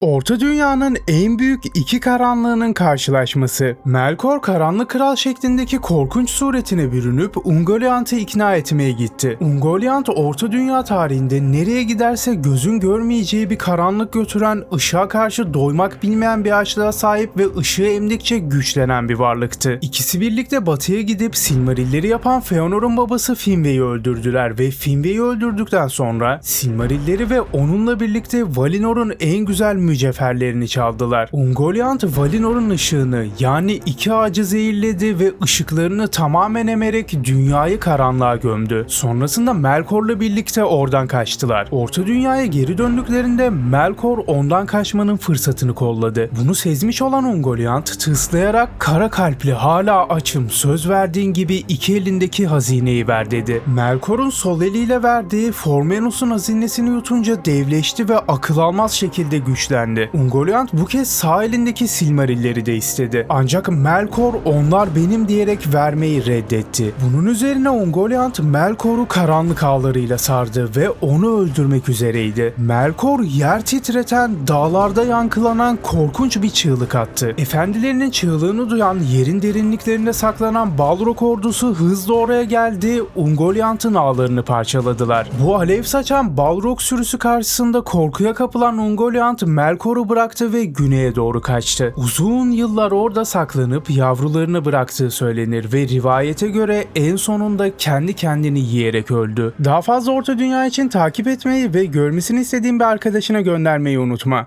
Orta Dünya'nın en büyük iki karanlığının karşılaşması. Melkor karanlık kral şeklindeki korkunç suretine bürünüp Ungoliant'ı ikna etmeye gitti. Ungoliant Orta Dünya tarihinde nereye giderse gözün görmeyeceği bir karanlık götüren, ışığa karşı doymak bilmeyen bir açlığa sahip ve ışığı emdikçe güçlenen bir varlıktı. İkisi birlikte batıya gidip Silmarilleri yapan Feanor'un babası Finwë'yi öldürdüler ve Finwë'yi öldürdükten sonra Silmarilleri ve onunla birlikte Valinor'un en güzel mücevherlerini çaldılar. Ungoliant Valinor'un ışığını yani iki ağacı zehirledi ve ışıklarını tamamen emerek dünyayı karanlığa gömdü. Sonrasında Melkor'la birlikte oradan kaçtılar. Orta Dünya'ya geri döndüklerinde Melkor ondan kaçmanın fırsatını kolladı. Bunu sezmiş olan Ungoliant tıslayarak kara kalpli hala açım söz verdiğin gibi iki elindeki hazineyi ver dedi. Melkor'un sol eliyle verdiği Formenus'un hazinesini yutunca devleşti ve akıl almaz şekilde güçlendi. Ungoliant bu kez sağ elindeki Silmarilleri de istedi. Ancak Melkor onlar benim diyerek vermeyi reddetti. Bunun üzerine Ungoliant Melkor'u karanlık ağlarıyla sardı ve onu öldürmek üzereydi. Melkor yer titreten, dağlarda yankılanan korkunç bir çığlık attı. Efendilerinin çığlığını duyan yerin derinliklerinde saklanan Balrog ordusu hızla oraya geldi, Ungoliant'ın ağlarını parçaladılar. Bu alev saçan Balrog sürüsü karşısında korkuya kapılan Ungoliant Melkor'u bıraktı ve güneye doğru kaçtı. Uzun yıllar orada saklanıp yavrularını bıraktığı söylenir ve rivayete göre en sonunda kendi kendini yiyerek öldü. Daha fazla Orta Dünya için takip etmeyi ve görmesini istediğin bir arkadaşına göndermeyi unutma.